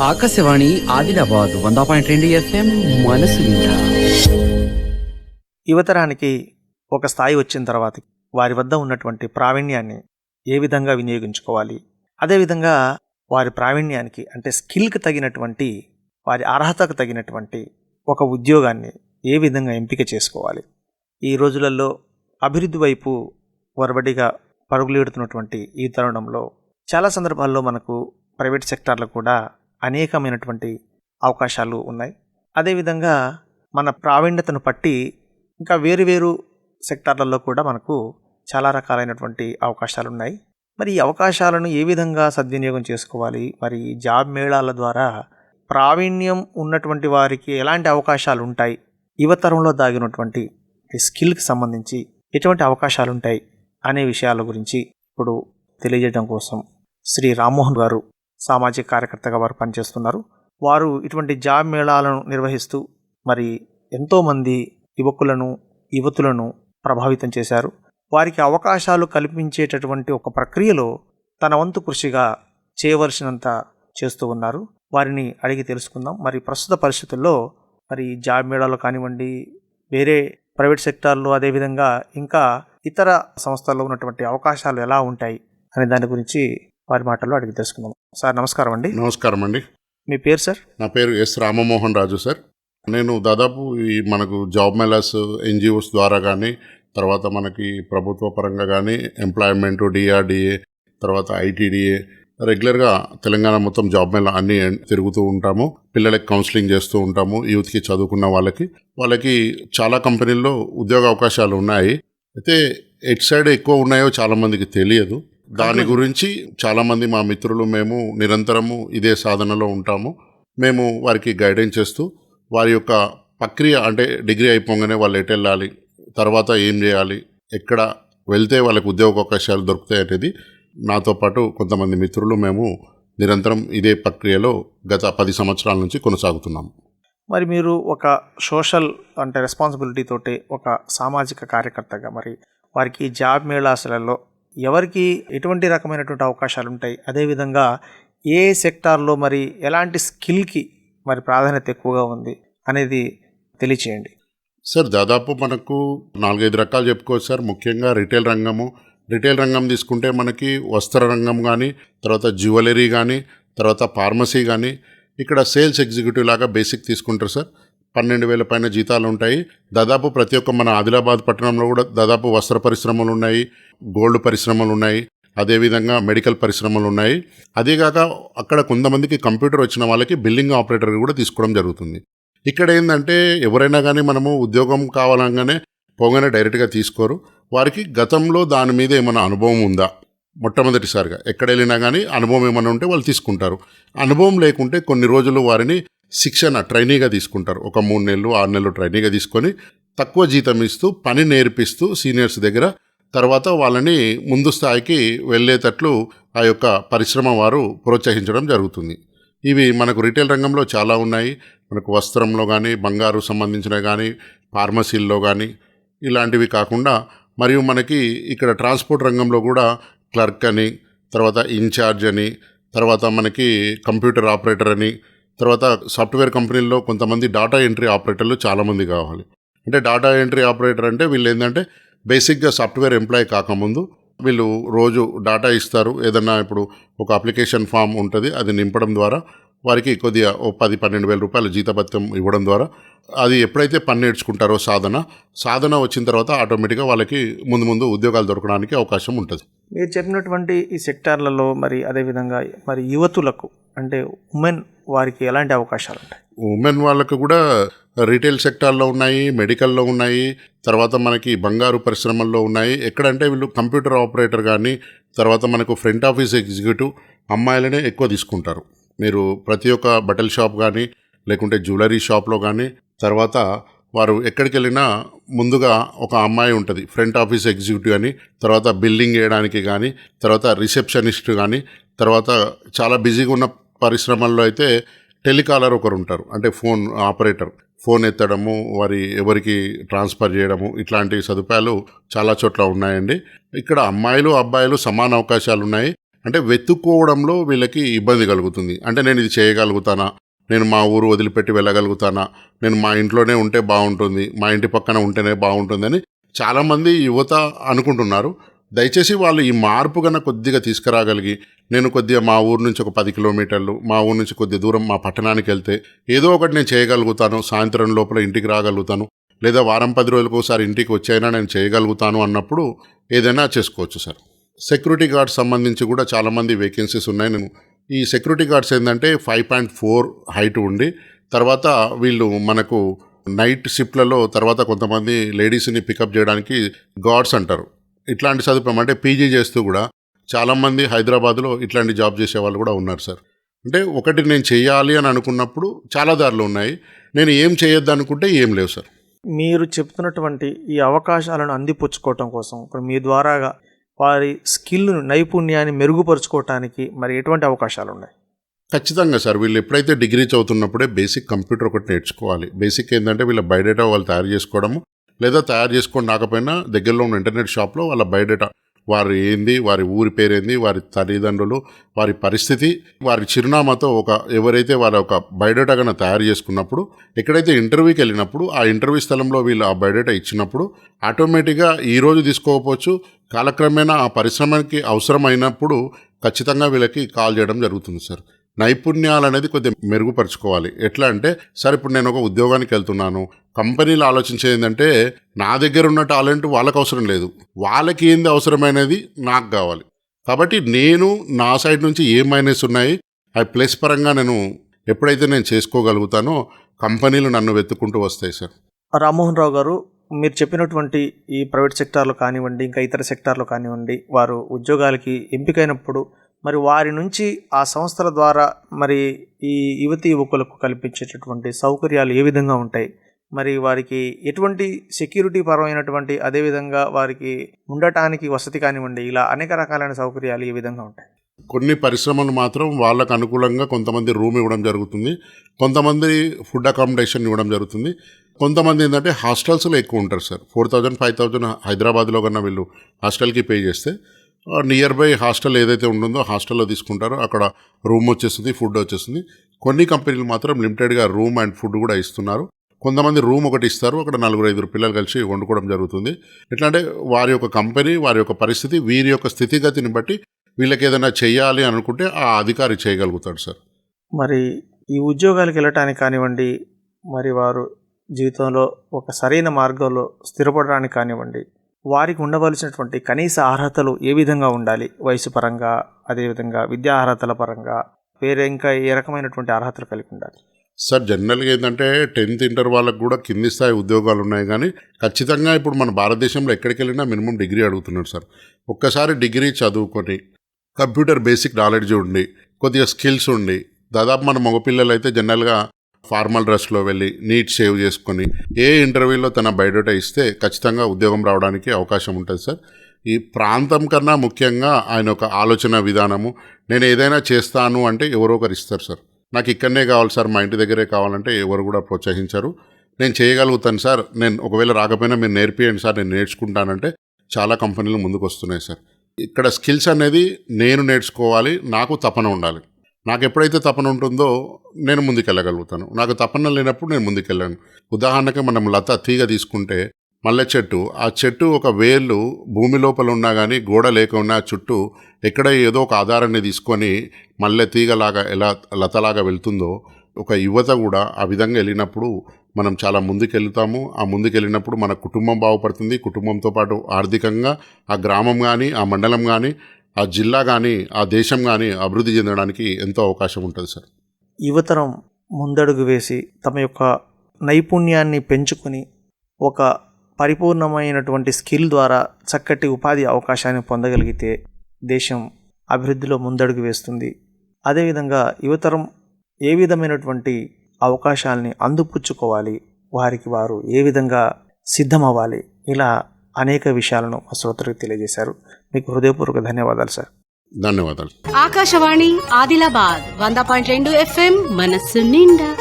ఆకాశవాణి ఆదిలాబాద్ వంద పాయింట్ రెండు ఎఫ్ఎం మనసు యువతరానికి ఒక స్థాయి వచ్చిన తర్వాత వారి వద్ద ఉన్నటువంటి ప్రావీణ్యాన్ని ఏ విధంగా వినియోగించుకోవాలి? అదేవిధంగా వారి ప్రావీణ్యానికి అంటే స్కిల్కి తగినటువంటి వారి అర్హతకు తగినటువంటి ఒక ఉద్యోగాన్ని ఏ విధంగా ఎంపిక చేసుకోవాలి? ఈ రోజులలో అభివృద్ధి వైపు వరబడిగా పరుగులెడుతున్నటువంటి ఈ తరుణంలో చాలా సందర్భాల్లో మనకు ప్రైవేట్ సెక్టార్లో కూడా అనేకమైనటువంటి అవకాశాలు ఉన్నాయి. అదేవిధంగా మన ప్రావీణ్యతను పట్టి ఇంకా వేరు వేరు సెక్టార్లలో కూడా మనకు చాలా రకాలైనటువంటి అవకాశాలు ఉన్నాయి. మరి ఈ అవకాశాలను ఏ విధంగా సద్వినియోగం చేసుకోవాలి? మరి ఈ జాబ్ మేళాల ద్వారా ప్రావీణ్యం ఉన్నటువంటి వారికి ఎలాంటి అవకాశాలు ఉంటాయి? యువతరంలో దాగినటువంటి స్కిల్కి సంబంధించి ఎటువంటి అవకాశాలు ఉంటాయి? అనే విషయాల గురించి ఇప్పుడు తెలియజేయడం కోసం శ్రీ రామ్మోహన్ గారు సామాజిక కార్యకర్తగా వారు పనిచేస్తున్నారు. వారు ఇటువంటి జాబ్ మేళాలను నిర్వహిస్తూ మరి ఎంతోమంది యువకులను యువతులను ప్రభావితం చేశారు. వారికి అవకాశాలు కల్పించేటటువంటి ఒక ప్రక్రియలో తన వంతు కృషిగా చేయవలసినంత చేస్తూ ఉన్నారు. వారిని అడిగి తెలుసుకుందాం. మరి ప్రస్తుత పరిస్థితుల్లో మరి జాబ్ మేళాలు కానివ్వండి వేరే ప్రైవేట్ సెక్టార్లో అదేవిధంగా ఇంకా ఇతర సంస్థల్లో ఉన్నటువంటి అవకాశాలు ఎలా ఉంటాయి అనే దాని గురించి వారి మాటల్లో అడిగి తెలుసుకుందాం. సార్ నమస్కారం అండి. నమస్కారం అండి. మీ పేరు సార్? నా పేరు ఎస్ రామమోహన్ రాజు సార్. నేను దాదాపు ఈ మనకు జాబ్ మెలాస్ ఎన్జిఓస్ ద్వారా కానీ తర్వాత మనకి ప్రభుత్వ పరంగా కానీ ఎంప్లాయ్మెంట్ డిఆర్డిఏ తర్వాత ఐటీడీఏ రెగ్యులర్గా తెలంగాణ మొత్తం జాబ్ మేళ అన్ని తిరుగుతూ ఉంటాము. పిల్లలకి కౌన్సిలింగ్ చేస్తూ ఉంటాము యూత్కి చదువుకున్న వాళ్ళకి. వాళ్ళకి చాలా కంపెనీల్లో ఉద్యోగ అవకాశాలు ఉన్నాయి. అయితే ఎట్ సైడ్ ఎక్కువ ఉన్నాయో చాలా మందికి తెలియదు. దాని గురించి చాలామంది మా మిత్రులు మేము నిరంతరము ఇదే సాధనలో ఉంటాము. మేము వారికి గైడెన్స్ చేస్తూ వారి యొక్క ప్రక్రియ అంటే డిగ్రీ అయిపోగానే వాళ్ళు ఎటు వెళ్ళాలి తర్వాత ఏం చేయాలి ఎక్కడ వెళ్తే వాళ్ళకి ఉద్యోగ అవకాశాలు దొరుకుతాయి అనేది నాతో పాటు కొంతమంది మిత్రులు మేము నిరంతరం ఇదే ప్రక్రియలో గత పది సంవత్సరాల నుంచి కొనసాగుతున్నాము. మరి మీరు ఒక సోషల్ అంటే రెస్పాన్సిబిలిటీ తోటి ఒక సామాజిక కార్యకర్తగా మరి వారికి జాబ్ మేళాసులలో ఎవరికి ఎటువంటి రకమైనటువంటి అవకాశాలు ఉంటాయి అదేవిధంగా ఏ సెక్టార్లో మరి ఎలాంటి స్కిల్కి మరి ప్రాధాన్యత ఎక్కువగా ఉంది అనేది తెలియచేయండి. సార్ దాదాపు మనకు నాలుగైదు రకాలు చెప్పుకోవచ్చు సార్. ముఖ్యంగా రిటైల్ రంగము. రిటైల్ రంగం తీసుకుంటే మనకి వస్త్ర రంగం కానీ తర్వాత జ్యువెలరీ కానీ తర్వాత ఫార్మసీ కానీ ఇక్కడ సేల్స్ ఎగ్జిక్యూటివ్ లాగా బేసిక్ తీసుకుంటారు సార్. పన్నెండు వేల పైన జీతాలు ఉంటాయి దాదాపు ప్రతి ఒక్క మన ఆదిలాబాద్ పట్టణంలో కూడా దాదాపు వస్త్ర పరిశ్రమలు ఉన్నాయి. గోల్డ్ పరిశ్రమలు ఉన్నాయి అదేవిధంగా మెడికల్ పరిశ్రమలు ఉన్నాయి అదేగాక అక్కడ కొంతమందికి కంప్యూటర్ వచ్చిన వాళ్ళకి బిల్లింగ్ ఆపరేటర్ కూడా తీసుకోవడం జరుగుతుంది. ఇక్కడ ఏంటంటే ఎవరైనా కానీ మనము ఉద్యోగం కావాలంగానే పోగానే డైరెక్ట్గా తీసుకోరు. వారికి గతంలో దాని మీద ఏమైనా అనుభవం ఉందా? మొట్టమొదటిసారిగా ఎక్కడ వెళ్ళినా కానీ అనుభవం ఏమైనా ఉంటే వాళ్ళు తీసుకుంటారు. అనుభవం లేకుంటే కొన్ని రోజులు వారిని శిక్షణ ట్రైనీగా తీసుకుంటారు. ఒక మూడు నెలలు ఆరు నెలలు ట్రైనీగా తీసుకొని తక్కువ జీతం ఇస్తూ పని నేర్పిస్తూ సీనియర్స్ దగ్గర తర్వాత వాళ్ళని ముందు స్థాయికి వెళ్ళేటట్లు ఆ యొక్క పరిశ్రమ వారు ప్రోత్సహించడం జరుగుతుంది. ఇవి మనకు రిటైల్ రంగంలో చాలా ఉన్నాయి. మనకు వస్త్రంలో కానీ బంగారు సంబంధించిన కానీ ఫార్మసీల్లో కానీ ఇలాంటివి కాకుండా మరియు మనకి ఇక్కడ ట్రాన్స్పోర్ట్ రంగంలో కూడా క్లర్క్ అని తర్వాత ఇన్ఛార్జ్ అని తర్వాత మనకి కంప్యూటర్ ఆపరేటర్ అని తర్వాత సాఫ్ట్వేర్ కంపెనీల్లో కొంతమంది డాటా ఎంట్రీ ఆపరేటర్లు చాలామంది కావాలి. అంటే డాటా ఎంట్రీ ఆపరేటర్ అంటే వీళ్ళు ఏంటంటే బేసిక్గా సాఫ్ట్వేర్ ఎంప్లాయ్ కాకముందు వీళ్ళు రోజు డాటా ఇస్తారు. ఏదన్నా ఇప్పుడు ఒక అప్లికేషన్ ఫామ్ ఉంటుంది అది నింపడం ద్వారా వారికి కొద్దిగా ఓ పది పన్నెండు వేల రూపాయల జీతభత్యం ఇవ్వడం ద్వారా అది ఎప్పుడైతే పని నేర్చుకుంటారో సాధన సాధన వచ్చిన తర్వాత ఆటోమేటిక్గా వాళ్ళకి ముందు ముందు ఉద్యోగాలు దొరకడానికి అవకాశం ఉంటుంది. మీరు చెప్పినటువంటి ఈ సెక్టార్లలో మరి అదేవిధంగా మరి యువతులకు అంటే ఉమెన్ వారికి ఎలాంటి అవకాశాలు ఉంటాయి? ఉమెన్ వాళ్ళకు కూడా రీటైల్ సెక్టార్లో ఉన్నాయి మెడికల్లో ఉన్నాయి తర్వాత మనకి బంగారు పరిశ్రమల్లో ఉన్నాయి. ఎక్కడంటే వీళ్ళు కంప్యూటర్ ఆపరేటర్ కానీ తర్వాత మనకు ఫ్రంట్ ఆఫీస్ ఎగ్జిక్యూటివ్ అమ్మాయిలనే ఎక్కువ తీసుకుంటారు. మీరు ప్రతి ఒక్క బట్టల షాప్ కానీ లేకుంటే జ్యువెలరీ షాప్లో కానీ తర్వాత వారు ఎక్కడికి వెళ్ళినా ముందుగా ఒక అమ్మాయి ఉంటుంది ఫ్రంట్ ఆఫీస్ ఎగ్జిక్యూటివ్ అని తర్వాత బిల్డింగ్ వేయడానికి కానీ తర్వాత రిసెప్షనిస్ట్ కానీ తర్వాత చాలా బిజీగా ఉన్న పరిశ్రమల్లో అయితే టెలికాలర్ ఒకరు ఉంటారు. అంటే ఫోన్ ఆపరేటర్. ఫోన్ ఎత్తడము వారి ఎవరికి ట్రాన్స్ఫర్ చేయడము ఇట్లాంటి సదుపాయాలు చాలా చోట్ల ఉన్నాయండి. ఇక్కడ అమ్మాయిలు అబ్బాయిలు సమాన అవకాశాలు ఉన్నాయి అంటే వెతుక్కోవడంలో వీళ్ళకి ఇబ్బంది కలుగుతుంది. అంటే నేను ఇది చేయగలుగుతానా? నేను మా ఊరు వదిలిపెట్టి వెళ్ళగలుగుతానా? నేను మా ఇంట్లోనే ఉంటే బాగుంటుంది. మా ఇంటి పక్కన ఉంటేనే బాగుంటుందని చాలామంది యువత అనుకుంటున్నారు. దయచేసి వాళ్ళు ఈ మార్పు కన్నా కొద్దిగా తీసుకురాగలిగి నేను కొద్దిగా మా ఊరు నుంచి ఒక పది కిలోమీటర్లు మా ఊరు నుంచి కొద్ది దూరం మా పట్టణానికి వెళ్తే ఏదో ఒకటి నేను చేయగలుగుతాను సాయంత్రం లోపల ఇంటికి రాగలుగుతాను లేదా వారం పది రోజులకు ఒకసారి ఇంటికి వచ్చైనా నేను చేయగలుగుతాను అన్నప్పుడు ఏదైనా చేసుకోవచ్చు సార్. సెక్యూరిటీ గార్డ్స్ సంబంధించి కూడా చాలామంది వేకెన్సీస్ ఉన్నాయి. నేను ఈ సెక్యూరిటీ గార్డ్స్ ఏంటంటే ఫైవ్ పాయింట్ ఫోర్ హైట్ ఉండి తర్వాత వీళ్ళు మనకు నైట్ షిఫ్ట్లలో తర్వాత కొంతమంది లేడీస్ని పికప్ చేయడానికి గార్డ్స్ అంటారు. ఇట్లాంటి సదుపాయం అంటే పీజీ చేస్తూ కూడా చాలామంది హైదరాబాద్లో ఇట్లాంటి జాబ్ చేసే వాళ్ళు కూడా ఉన్నారు సార్. అంటే ఒకటి నేను చేయాలి అని అనుకున్నప్పుడు చాలా దారులు ఉన్నాయి. నేను ఏం చేయొద్దు అనుకుంటే ఏం లేవు సార్. మీరు చెప్తున్నటువంటి ఈ అవకాశాలను అందిపుచ్చుకోవటం కోసం ఇప్పుడు మీ ద్వారాగా వారి స్కిల్ నైపుణ్యాన్ని మెరుగుపరుచుకోవటానికి మరి ఎటువంటి అవకాశాలు ఉన్నాయి? ఖచ్చితంగా సార్. వీళ్ళు ఎప్పుడైతే డిగ్రీ చదువుతున్నప్పుడే బేసిక్ కంప్యూటర్ ఒకటి నేర్చుకోవాలి. బేసిక్ ఏంటంటే వీళ్ళ బయోడేటా వాళ్ళు తయారు చేసుకోవడము లేదా తయారు చేసుకొని రాకపోయినా దగ్గరలో ఉన్న ఇంటర్నెట్ షాప్లో వాళ్ళ బయోడేటా వారు ఏంది వారి ఊరి పేరేంది వారి తల్లిదండ్రులు వారి పరిస్థితి వారి చిరునామాతో ఒక ఎవరైతే వారి ఒక బయోడేటా కన్నా తయారు చేసుకున్నప్పుడు ఎక్కడైతే ఇంటర్వ్యూకి వెళ్ళినప్పుడు ఆ ఇంటర్వ్యూ స్థలంలో వీళ్ళు ఆ బయోడేటా ఇచ్చినప్పుడు ఆటోమేటిక్గా ఈరోజు తీసుకోకపోవచ్చు కాలక్రమేణా ఆ పరిశ్రమకి అవసరమైనప్పుడు ఖచ్చితంగా వీళ్ళకి కాల్ చేయడం జరుగుతుంది సార్. నైపుణ్యాలు అనేది కొద్దిగా మెరుగుపరుచుకోవాలి. ఎట్లా అంటే సార్ ఇప్పుడు నేను ఒక ఉద్యోగానికి వెళ్తున్నాను. కంపెనీలు ఆలోచించేది ఏంటంటే నా దగ్గర ఉన్న టాలెంట్ వాళ్ళకి అవసరం లేదు. వాళ్ళకి ఏంది అవసరమైనది? నాకు కావాలి. కాబట్టి నేను నా సైడ్ నుంచి ఏ మైనస్ ఉన్నాయి? ఆ ప్లస్ పరంగా నేను ఎప్పుడైతే నేను చేసుకోగలుగుతానో కంపెనీలు నన్ను వెతుక్కుంటూ వస్తాయి సార్. రామ్మోహన్ రావు గారు మీరు చెప్పినటువంటి ఈ ప్రైవేట్ సెక్టార్లో కానివ్వండి ఇంకా ఇతర సెక్టార్లో కానివ్వండి వారు ఉద్యోగాలకి ఎంపికైనప్పుడు మరి వారి నుంచి ఆ సంస్థల ద్వారా మరి ఈ యువతి యువకులకు కల్పించేటటువంటి సౌకర్యాలు ఏ విధంగా ఉంటాయి? మరి వారికి ఎటువంటి సెక్యూరిటీ పరమైనటువంటి అదేవిధంగా వారికి ఉండటానికి వసతి కానివ్వండి ఇలా అనేక రకాలైన సౌకర్యాలు ఏ విధంగా ఉంటాయి? కొన్ని పరిశ్రమలు మాత్రం వాళ్ళకు అనుకూలంగా కొంతమంది రూమ్ ఇవ్వడం జరుగుతుంది. కొంతమంది ఫుడ్ అకామిడేషన్ ఇవ్వడం జరుగుతుంది. కొంతమంది ఏంటంటే హాస్టల్స్లో ఎక్కువ ఉంటారు sir. Four thousand five thousand హైదరాబాద్లో కన్నా వీళ్ళు హాస్టల్కి పే చేస్తే నియర్ బై హాస్టల్ ఏదైతే ఉంటుందో హాస్టల్లో తీసుకుంటారో అక్కడ రూమ్ వచ్చేస్తుంది ఫుడ్ వచ్చేస్తుంది. కొన్ని కంపెనీలు మాత్రం లిమిటెడ్గా రూమ్ అండ్ ఫుడ్ కూడా ఇస్తున్నారు. కొంతమంది రూమ్ ఒకటి ఇస్తారు అక్కడ నలుగురు ఐదుగురు పిల్లలు కలిసి వండుకోవడం జరుగుతుంది. ఎట్లా అంటే వారి యొక్క కంపెనీ వారి యొక్క పరిస్థితి వీరి యొక్క స్థితిగతిని బట్టి వీళ్ళకి ఏదైనా చేయాలి అనుకుంటే ఆ అధికారి చేయగలుగుతాడు సార్. మరి ఈ ఉద్యోగాలకు వెళ్ళటానికి కానివ్వండి మరి వారు జీవితంలో ఒక సరైన మార్గంలో స్థిరపడడానికి కానివ్వండి వారికి ఉండవలసినటువంటి కనీస అర్హతలు ఏ విధంగా ఉండాలి? వయసు పరంగా అదేవిధంగా విద్యా అర్హతల పరంగా వేరే ఇంకా ఏ రకమైనటువంటి అర్హతలు కలిగి ఉండాలి? సార్ జనరల్గా ఏంటంటే టెన్త్ ఇంటర్ వాళ్ళకు కూడా కింది స్థాయి ఉద్యోగాలు ఉన్నాయి కానీ ఖచ్చితంగా ఇప్పుడు మన భారతదేశంలో ఎక్కడికి వెళ్ళినా మినిమం డిగ్రీ అడుగుతున్నారు సార్. ఒక్కసారి డిగ్రీ చదువుకొని కంప్యూటర్ బేసిక్ నాలెడ్జ్ ఉండి కొద్దిగా స్కిల్స్ ఉండి దాదాపు మన మగపిల్లలు అయితే జనరల్గా ఫార్మల్ డ్రెస్లో వెళ్ళి నీట్ సేవ్ చేసుకొని ఏ ఇంటర్వ్యూలో తన బయోడేటా ఇస్తే ఖచ్చితంగా ఉద్యోగం రావడానికి అవకాశం ఉంటుంది సార్. ఈ ప్రాంతం కన్నా ముఖ్యంగా ఆయన ఒక ఆలోచన విధానము నేను ఏదైనా చేస్తాను అంటే ఎవరో ఒకరు ఇస్తారు సార్. నాకు ఇక్కడనే కావాలి సార్ మా ఇంటి దగ్గరే కావాలంటే ఎవరు కూడా ప్రోత్సహించారు. నేను చేయగలుగుతాను సార్. నేను ఒకవేళ రాకపోయినా మీరు నేర్పియండి సార్ నేను నేర్చుకుంటానంటే చాలా కంపెనీలు ముందుకు వస్తున్నాయి సార్. ఇక్కడ స్కిల్స్ అనేది నేను నేర్చుకోవాలి నాకు తపన ఉండాలి. నాకు ఎప్పుడైతే తపన ఉంటుందో నేను ముందుకెళ్ళగలుగుతాను. నాకు తపన లేనప్పుడు నేను ముందుకెళ్ళాను. ఉదాహరణకి మనం లత తీగ తీసుకుంటే మల్లె చెట్టు ఆ చెట్టు ఒక వేళ్ళు భూమి లోపల ఉన్నా కానీ గోడ లేకున్నా చుట్టూ ఎక్కడ ఏదో ఒక ఆధారాన్ని తీసుకొని మల్లె తీగలాగా ఎలా లతలాగా వెళ్తుందో ఒక యువత కూడా ఆ విధంగా వెళ్ళినప్పుడు మనం చాలా ముందుకెళ్తాము. ఆ ముందుకెళ్ళినప్పుడు మన కుటుంబం బాగుపడుతుంది. కుటుంబంతో పాటు ఆర్థికంగా ఆ గ్రామం కానీ ఆ మండలం కానీ ఆ జిల్లా కానీ ఆ దేశం కానీ అభివృద్ధి చెందడానికి ఎంతో అవకాశం ఉంటుంది సార్. యువతరం ముందడుగు వేసి తమ యొక్క నైపుణ్యాన్ని పెంచుకొని ఒక పరిపూర్ణమైనటువంటి స్కిల్ ద్వారా చక్కటి ఉపాధి అవకాశాన్ని పొందగలిగితే దేశం అభివృద్ధిలో ముందడుగు వేస్తుంది. అదేవిధంగా యువతరం ఏ విధమైనటువంటి అవకాశాలని అందిపుచ్చుకోవాలి వారికి వారు ఏ విధంగా సిద్ధమవ్వాలి ఇలా అనేక విషయాలను మా శ్రోతలకు తెలియజేశారు. మీకు హృదయపూర్వక ధన్యవాదాలు సార్. ధన్యవాదాలు. ఆకాశవాణి ఆదిలాబాద్ వంద పాయింట్ రెండు ఎఫ్ఎం మనస్సు నిండా.